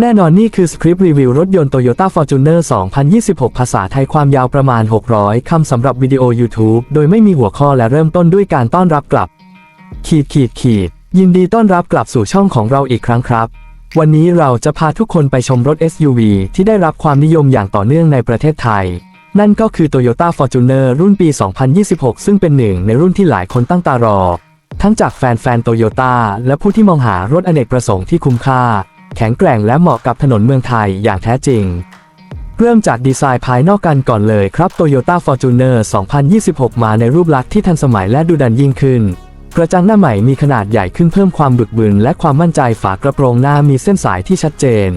แน่นอนนี่คือสคริปต์รีวิวรถยนต์ Toyota Fortuner 2026 ภาษาไทยความยาวประมาณ 600 คำสำหรับวิดีโอ YouTube โดยไม่มีหัวข้อและเริ่มต้นด้วยการต้อนรับกลับ ขีดขีดขีด ยินดีต้อนรับกลับสู่ช่องของเราอีกครั้งครับ วันนี้เราจะพาทุกคนไปชมรถ SUV ที่ได้รับความนิยมอย่างต่อเนื่องในประเทศไทย นั่นก็คือ Toyota Fortuner รุ่นปี 2026 ซึ่งเป็นหนึ่งในรุ่นที่หลายคนตั้งตารอ ทั้งจากแฟนๆโตโยต้าและผู้ที่มองหารถอเนกประสงค์ที่คุ้มค่า แข็งแกร่งและเหมาะกับถนนเมืองไทยอย่างแท้จริง เริ่มจากดีไซน์ภายนอกกันก่อนเลยครับ Toyota Fortuner 2026 มาในรูปลักษณ์ที่ทันสมัยและดูดันยิ่งขึ้น กระจังหน้าใหม่มีขนาดใหญ่ขึ้นเพิ่มความบึกบึนและความมั่นใจฝากระโปรงหน้ามีเส้นสายที่ชัดเจน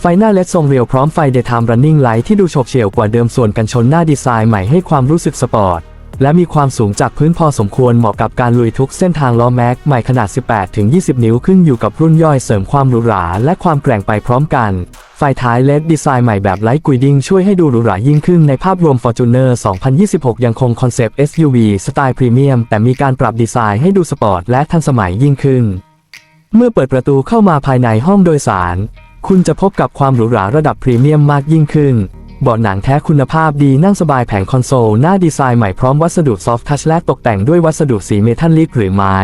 ไฟหน้าเลดทรงเรียวพร้อมไฟ Daytime Running Light ที่ดูโฉบเฉี่ยวกว่าเดิมส่วนกันชนหน้าดีไซน์ใหม่ให้ความรู้สึกสปอร์ต และมีความสูงจากพื้นพอสมควรเหมาะกับการลุยทุกเส้นทางล้อแม็กใหม่ขนาด 18-20 นิ้วขึ้นอยู่กับรุ่นย่อยเสริมความหรูหราและความแกร่งไปพร้อมกัน ไฟท้ายเลดดีไซน์ใหม่แบบไลท์กุยดิ้งช่วยให้ดูหรูหรายิ่งขึ้นในภาพรวม Fortuner 2026 ยังคงคอนเซปต์ SUV สไตล์พรีเมียมแต่มีการปรับดีไซน์ให้ดูสปอร์ตและทันสมัยยิ่งขึ้น เมื่อเปิดประตูเข้ามาภายในห้องโดยสาร คุณจะพบกับความหรูหราระดับพรีเมียมมากยิ่งขึ้น เบาะหนังแท้คุณภาพดีนั่งสบายแผงคอนโซล หน้าดีไซน์ใหม่พร้อมวัสดุซอฟท์ทัชและตกแต่งด้วยวัสดุสีเมทัลลิกหรือไม้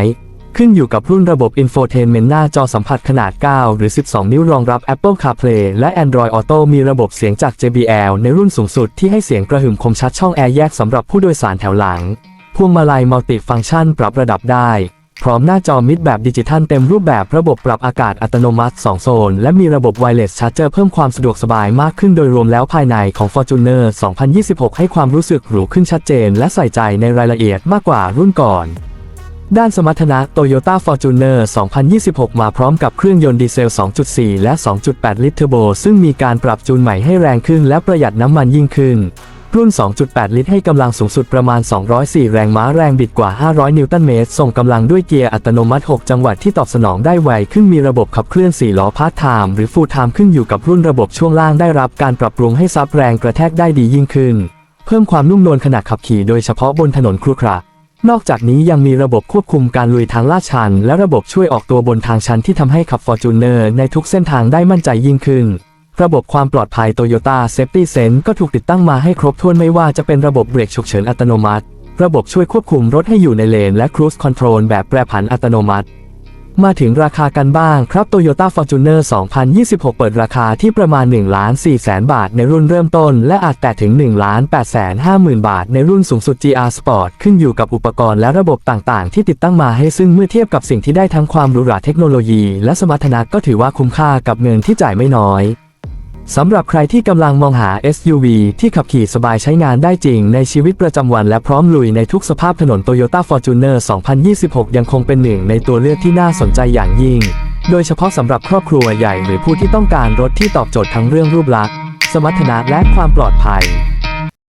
ขึ้นอยู่กับรุ่นระบบ Infotainment หน้าจอสัมผัสขนาด 9 หรือ 12 นิ้วรองรับ Apple CarPlay และ Android Auto มีระบบเสียงจาก JBL ในรุ่นสูงสุดที่ให้เสียงกระหึ่มคมชัดช่องแอร์แยกสำหรับผู้โดยสารแถวหลัง พวงมาลัยมัลติฟังก์ชันปรับระดับได้ พร้อมหน้าจอมิดแบบดิจิทัลเต็มรูปแบบระบบปรับอากาศอัตโนมัติ 2 โซน และมีระบบไวเลสชาร์จเจอร์เพิ่มความสะดวกสบายมากขึ้นโดยรวมแล้วภายในของ Fortuner 2026 ให้ความรู้สึกหรูขึ้นชัดเจน และใส่ใจในรายละเอียดมากกว่ารุ่นก่อน ด้านสมรรถนะ Toyota Fortuner 2026 มาพร้อมกับเครื่องยนต์ดีเซล 2.4 และ 2.8 ลิตรเทอร์โบซึ่งมีการปรับจูนใหม่ให้แรงขึ้นและประหยัดน้ำมันยิ่งขึ้น รุ่น 2.8 ลิตรให้กำลังสูงสุดประมาณ 204 แรงม้าแรงบิดกว่า 500 นิวตันเมตร ส่งกำลังด้วยเกียร์อัตโนมัติ 6 จังหวะที่ตอบสนองได้ไวขึ้นมีระบบขับเคลื่อน 4 ล้อพาร์ทไทม์หรือฟูลไทม์ขึ้นอยู่กับรุ่นระบบช่วงล่างได้รับการปรับปรุงให้ซับแรงกระแทกได้ดียิ่งขึ้น เพิ่มความนุ่มนวลขณะขับขี่โดยเฉพาะบนถนนครุขระนอกจากนี้ยังมีระบบควบคุมการลุยทางลาดชัน และระบบช่วยออกตัวบนทางชันที่ทำให้ขับ Fortuner ในทุกเส้นทางได้มั่นใจยิ่งขึ้น ระบบความปลอดภัย Toyota Safety Sense ก็ถูกติดตั้งมาให้ครบถ้วนไม่ว่าจะเป็นระบบเบรกฉุกเฉินอัตโนมัติ ระบบช่วยควบคุมรถให้อยู่ในเลน และ Cruise Control แบบแปรผันอัตโนมัติ มาถึงราคากันบ้างครับ Toyota Fortuner 2026 เปิดราคาที่ประมาณ1 4 0 0 0 0บาทในรุ่นเริ่มต้น และอาจแตะถึง1 8 5 0 0 0 0 บาท ในรุ่นสูงสุด GR Sport ขึ้นอยู่กับอุปกรณ์และระบบต่างๆ ที่ติดตั้งมาให้ซึ่งเมื่อเทียบกับสิ่งที่ได้ทั้งความหรูหราเทคโนโลยี และสมรรถนะก็ถือว่าคุ้มค่ากับเงินที่จ่ายไม่น้อย สำหรับใครที่กำลังมองหา SUV ที่ขับขี่สบายใช้งานได้จริงในชีวิตประจำวันและพร้อมลุยในทุกสภาพถนน Toyota Fortuner 2026 ยังคงเป็นหนึ่งในตัวเลือกที่น่าสนใจอย่างยิ่ง โดยเฉพาะสำหรับครอบครัวใหญ่หรือผู้ที่ต้องการรถที่ตอบโจทย์ทั้งเรื่องรูปลักษณ์ สมรรถนะและความปลอดภัย